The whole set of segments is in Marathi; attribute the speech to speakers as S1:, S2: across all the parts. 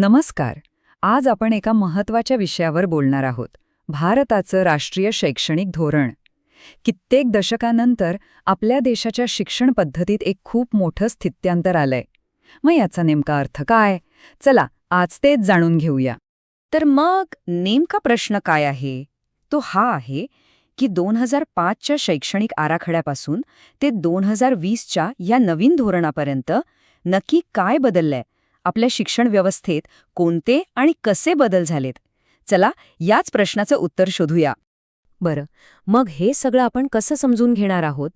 S1: नमस्कार. आज आपण एका महत्त्वाच्या विषयावर बोलणार आहोत. भारताचं राष्ट्रीय शैक्षणिक धोरण. कित्येक दशकानंतर आपल्या देशाच्या शिक्षण पद्धतीत एक खूप मोठं स्थित्यांतर आलंय. मग याचा नेमका अर्थ काय? चला आज तेच जाणून घेऊया.
S2: तर मग नेमका प्रश्न काय आहे? तो हा आहे की दोन हजार पाचच्या शैक्षणिक आराखड्यापासून ते दोन हजार वीसच्या या नवीन धोरणापर्यंत नक्की काय बदललंय? आपल्या शिक्षण व्यवस्थेत कोणते आणि कसे बदल झालेत? चला याच प्रश्नाचं उत्तर शोधूया.
S3: बरं मग हे सगळं आपण कसं समजून घेणार आहोत?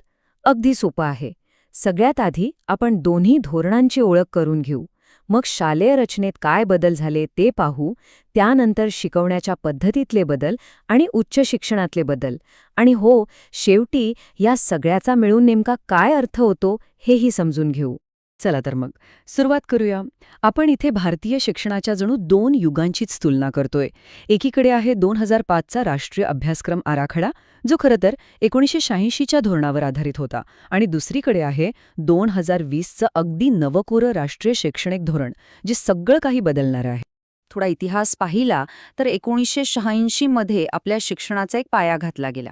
S3: अगदी सोपं आहे. सगळ्यात आधी आपण दोन्ही धोरणांची ओळख करून घेऊ. मग शालेय रचनेत काय बदल झाले ते पाहू त्यानंतर शिकवण्याच्या पद्धतीतले बदल आणि उच्च शिक्षणातले बदल. आणि हो शेवटी या सगळ्याचा मिळून नेमका काय अर्थ होतो हेही समजून घेऊ.
S2: चला तर मग. सुरुवात करूया. आपण इथे भारतीय शिक्षणाच्या जणू दोन युगांचीच तुलना करतोय. एकीकडे आहे दोन हजार पाचचा राष्ट्रीय अभ्यासक्रम आराखडा जो खरं तर एकोणीसशे शहाऐंशीच्या धोरणावर आधारित होता आणि दुसरीकडे आहे दोन हजार वीसचं अगदी नवकोरं राष्ट्रीय शैक्षणिक धोरण जे सगळं काही बदलणार आहे. थोडा इतिहास पाहिला तर एकोणीसशे शहाऐंशीमध्ये आपल्या शिक्षणाचा एक पाया घातला गेला.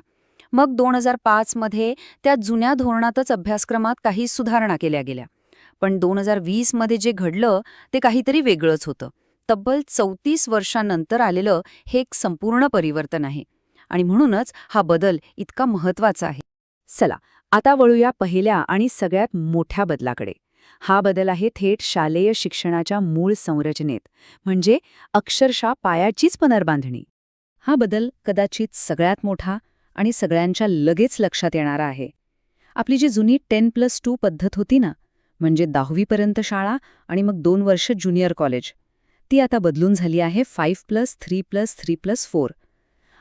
S2: मग दोन हजार पाचमध्ये त्या जुन्या धोरणातच अभ्यासक्रमात काही सुधारणा केल्या गेल्या. पण दोन हजार वीसमध्ये जे घडलं ते काहीतरी वेगळंच होतं. तब्बल चौतीस वर्षांनंतर आलेलं हे एक संपूर्ण परिवर्तन आहे. आणि म्हणूनच हा बदल इतका महत्त्वाचा आहे.
S3: चला आता वळूया पहिल्या आणि सगळ्यात मोठ्या बदलाकडे. हा बदल आहे थेट शालेय शिक्षणाच्या मूळ संरचनेत म्हणजे अक्षरशः पायाचीच पुनर्बांधणी. हा बदल कदाचित सगळ्यात मोठा आणि सगळ्यांच्या लगेच लक्षात येणारा आहे. आपली जी जुनी टेन प्लस टू पद्धत होती ना म्हणजे दहावीपर्यंत शाळा आणि मग दोन वर्ष ज्युनियर कॉलेज. ती आता बदलून झाली आहे five plus three plus three plus four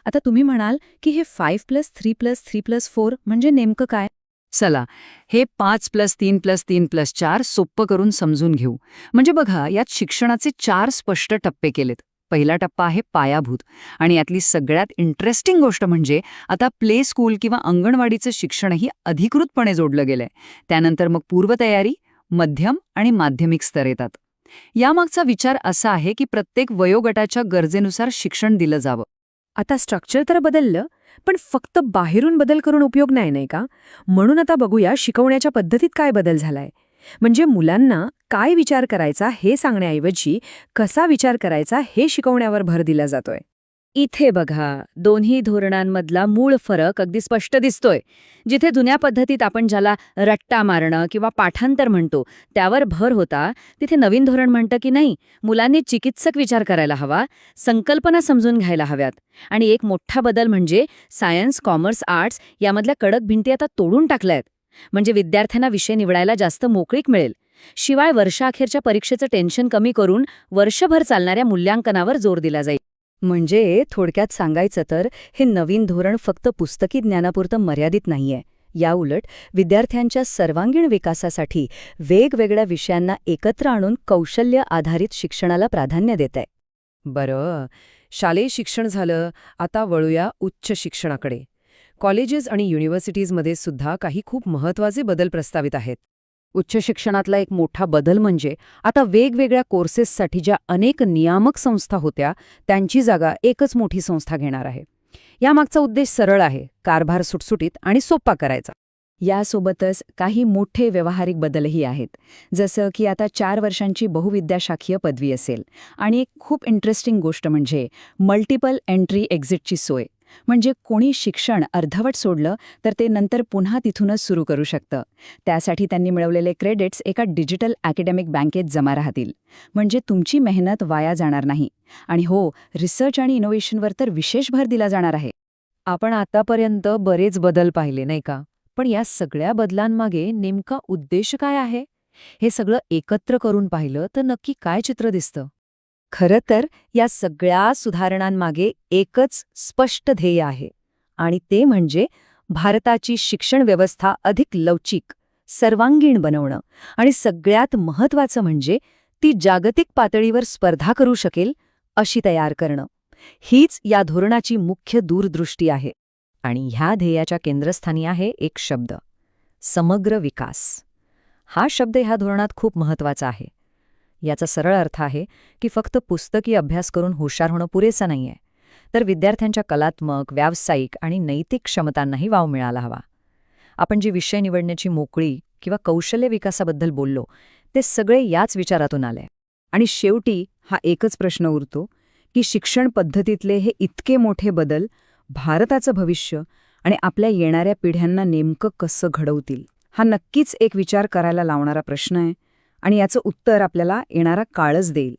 S3: आता तुम्ही म्हणाल की हे five plus three plus three plus four म्हणजे नेमकं काय?
S2: चला हे पाच प्लस तीन प्लस तीन प्लस चार सोप्पं करून समजून घेऊ. म्हणजे बघा यात शिक्षणाचे चार स्पष्ट टप्पे केलेत. पहिला टप्पा आहे पायाभूत आणि यातली सगळ्यात इंटरेस्टिंग गोष्ट म्हणजे आता प्ले स्कूल किंवा अंगणवाडीचं शिक्षणही अधिकृतपणे जोडलं गेलंय. त्यानंतर मग पूर्वतयारी मध्यम आणि माध्यमिक स्तर येतात. यामागचा विचार असा आहे की प्रत्येक वयोगटाच्या गरजेनुसार शिक्षण दिलं जावं.
S3: आता स्ट्रक्चर तर बदललं पण फक्त बाहेरून बदल करून उपयोग नाही नाही का? म्हणून आता बघूया शिकवण्याच्या पद्धतीत काय बदल झालाय. म्हणजे मुलांना काय विचार करायचा हे सांगण्याऐवजी कसा विचार करायचा हे शिकवण्यावर भर दिला जातोय. इथे बघा दोन्ही धोरणांमधला मूळ फरक अगदी स्पष्ट दिसतोय. जिथे जुन्या पद्धतीत आपण ज्याला रट्टा मारणं किंवा पाठांतर म्हणतो त्यावर भर होता तिथे नवीन धोरण म्हणतं की नाही मुलांनी चिकित्सक विचार करायला हवा संकल्पना समजून घ्यायला हव्यात. आणि एक मोठा बदल म्हणजे सायन्स कॉमर्स आर्ट्स यामधल्या कडक भिंती आता तोडून टाकल्यात. म्हणजे विद्यार्थ्यांना विषय निवडायला जास्त मोकळीक मिळेल. शिवाय वर्षाअखेरच्या परीक्षेचं टेन्शन कमी करून वर्षभर चालणाऱ्या मूल्यांकनावर जोर दिला जाईल. म्हणजे थोडक्यात सांगायचं तर हे नवीन धोरण फक्त पुस्तकी ज्ञानापुरतं मर्यादित नाहीये. याउलट विद्यार्थ्यांच्या सर्वांगीण विकासासाठी वेगवेगळ्या विषयांना एकत्र आणून कौशल्य आधारित शिक्षणाला प्राधान्य देत आहे
S4: बरं. शालेय शिक्षण झालं आता वळूया उच्च शिक्षणाकडे. कॉलेजेस आणि युनिव्हर्सिटीजमध्ये सुद्धा काही खूप महत्त्वाचे बदल प्रस्तावित आहेत.
S2: उच्च शिक्षणातला एक मोठा बदल म्हणजे आता वेगवेगळ्या कोर्सेससाठी ज्या अनेक नियामक संस्था होत्या त्यांची जागा एकच मोठी संस्था घेणार आहे. यामागचा उद्देश सरळ आहे कारभार सुटसुटीत आणि सोप्पा करायचा.
S3: यासोबतच काही मोठे व्यावहारिक बदलही आहेत जसं की आता चार वर्षांची बहुविद्याशाखीय पदवी असेल. आणि एक खूप इंटरेस्टिंग गोष्ट म्हणजे मल्टिपल एंट्री एक्झिटची सोय. म्हणजे कोणी शिक्षण अर्धवट सोडलं तर ते नंतर पुन्हा तिथूनच सुरू करू शकतं. त्यासाठी त्यांनी मिळवलेले क्रेडिट्स एका डिजिटल अकॅडमिक बँकेत जमा राहतील. म्हणजे तुमची मेहनत वाया जाणार नाही. आणि हो रिसर्च आणि इनोव्हेशनवर तर विशेष भर दिला जाणार आहे.
S4: आपण आतापर्यंत बरेच बदल पाहिले नाही का? पण या सगळ्या बदलांमागे नेमका उद्देश काय आहे? हे सगळं एकत्र करून पाहिलं तर नक्की काय चित्र दिसतं?
S3: खरं तर या सगळ्या सुधारणांमागे एकच स्पष्ट ध्येय आहे. आणि ते म्हणजे भारताची शिक्षण व्यवस्था अधिक लवचिक सर्वांगीण बनवणं. आणि सगळ्यात महत्त्वाचं म्हणजे ती जागतिक पातळीवर स्पर्धा करू शकेल अशी तयार करणं. हीच या धोरणाची मुख्य दूरदृष्टी आहे. आणि ह्या ध्येयाच्या केंद्रस्थानी आहे एक शब्द समग्र विकास. हा शब्द ह्या धोरणात खूप महत्त्वाचा आहे.
S4: याचा सरळ अर्थ आहे की फक्त पुस्तकी अभ्यास करून हुशार होणं पुरेसं नाहीये. तर विद्यार्थ्यांच्या कलात्मक व्यावसायिक आणि नैतिक क्षमतांनाही वाव मिळाला हवा. आपण जी विषय निवडण्याची मोकळी किंवा कौशल्य विकासाबद्दल बोललो ते सगळे याच विचारातून आले.
S1: आणि शेवटी हा एकच प्रश्न उरतो की शिक्षण पद्धतीतले हे इतके मोठे बदल भारताचं भविष्य आणि आपल्या येणाऱ्या पिढ्यांना नेमकं कसं घडवतील? हा नक्कीच एक विचार करायला लावणारा प्रश्न आहे. आणि याचं उत्तर आपल्याला येणारा काळच देईल.